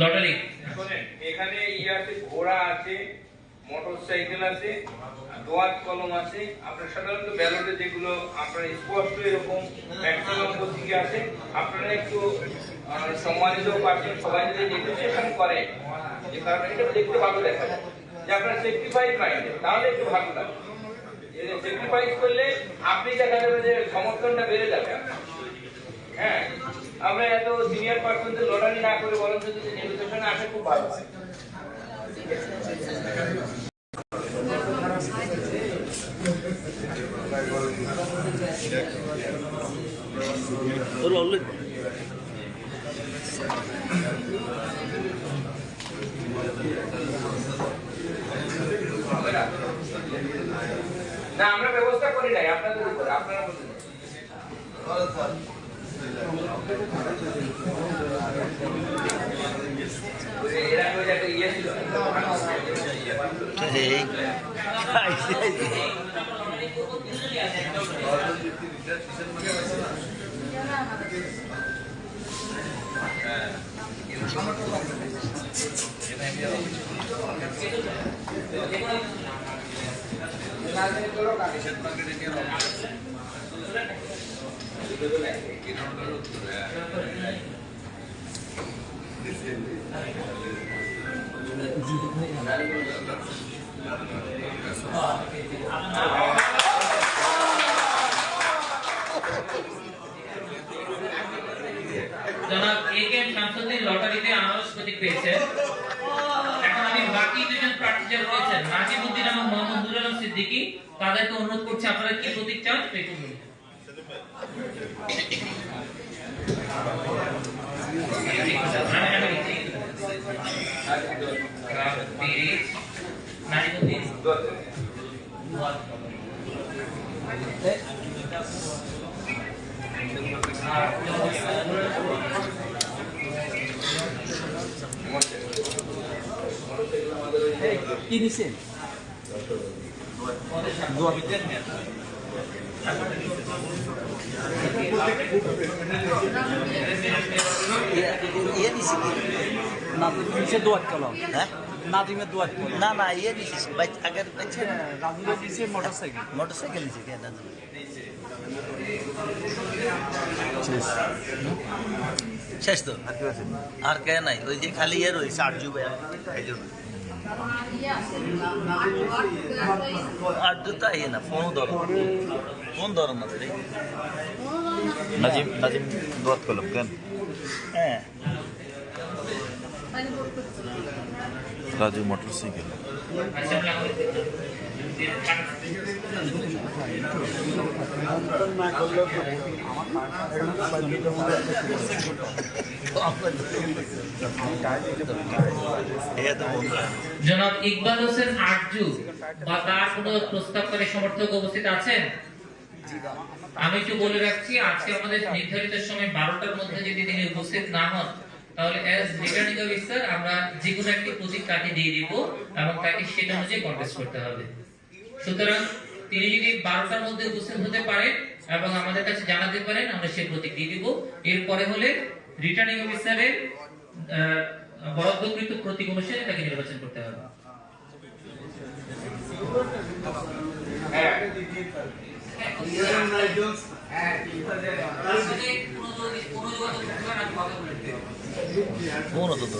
Lottery. এখানে ইয়ে আছে, ঘোড়া আছে মোটর সাইকেল আছে, দোয়াত কলম আছে। আপনার সাধারণত ব্যালটে যেগুলো আপনার স্পষ্ট এরকম ম্যাক্সিমাম প্রতীকে আছে, আপনারা একটু সম্মানিত পাচ্ছেন সবাই যদি নেগোসিয়েশন করে যে কারণ এটা দেখতে ভালো দেখা যায়। যে আপনার সেক্রিফাইস মাইন্ডে তাহলে একটু ভালো লাগে। সেক্রিফাইস করলে আপনি দেখা যাবে যে সমর্থনটা বেড়ে যাবে। হ্যাঁ আমরা এত সিনিয়র পার্সনদের লটারি না করে বরঞ্চ যদি নেগোসিয়েশনে আসে, খুব ভালো হয়। না, আমরা ব্যবস্থা করি নাই, আপনাদের উপর, আপনারা বলুন। এর আগে ওই যে একটা ইয়ে ছিল জনাব এ কে লটারিতে আনারস প্রতীক পেয়েছেন এখন আমি বাকি দুজন প্রার্থী যারা রয়েছেন, নাজিমুদ্দিন এবং মোহাম্মদুল আলম সিদ্দিকী, তাদেরকে অনুরোধ করছি আপনারা কি প্রতীক চান সেটা একটু বলুন। আমি- আমি লিখছি। তিরিশ, নাজিমুদ্দিন কি নিছেন ইয়ে দিছি কি নাদিম দিছে দোয়াত কলম হ্যাঁ নাদিমের দোয়াত কলম না না ইয়ে দিছিস বাইক আগের বাইছে রাজুরে দিছে মোটর সাইকেল মোটর সাইকেল দিছে কেন শেষ তো আর কে নাই ওই যে খালি ইয়ে রয়েছে আরজু ভাই এই জন্য আরজু তো ইয়ে না ফোনও ধরো ফোন ধরো রাজু মোটরসাইকেল জনাব ইকবাল হোসেন আরজু বা তার কোনো প্রস্তাবকারী সমর্থক উপস্থিত আছেন? আমি একটু বলে রাখছি, আজকে আমাদের নির্ধারিত সময় বারোটার মধ্যে যদি তিনি উপস্থিত না হন তাহলে অ্যাজ মেকানিক্যাল অফিসার আমরা যে কোনো একটি প্রতীক তাকে দিয়ে দিব এবং তাকে সেটা অনুযায়ী কন্টেস্ট করতে হবে। সুতরাং তিনি যদি বারোটার মধ্যে উপস্থিত হতে পারেন এবং আমাদের কাছে জানাতে পারেন, আমরা সে প্রতীক দিয়ে দিব। এরপরে হলে রিটার্নিং অফিসারের বরাদ্দকৃত প্রতীক অনুসারে তাকে নির্বাচন করতে হবে। 大野と取る。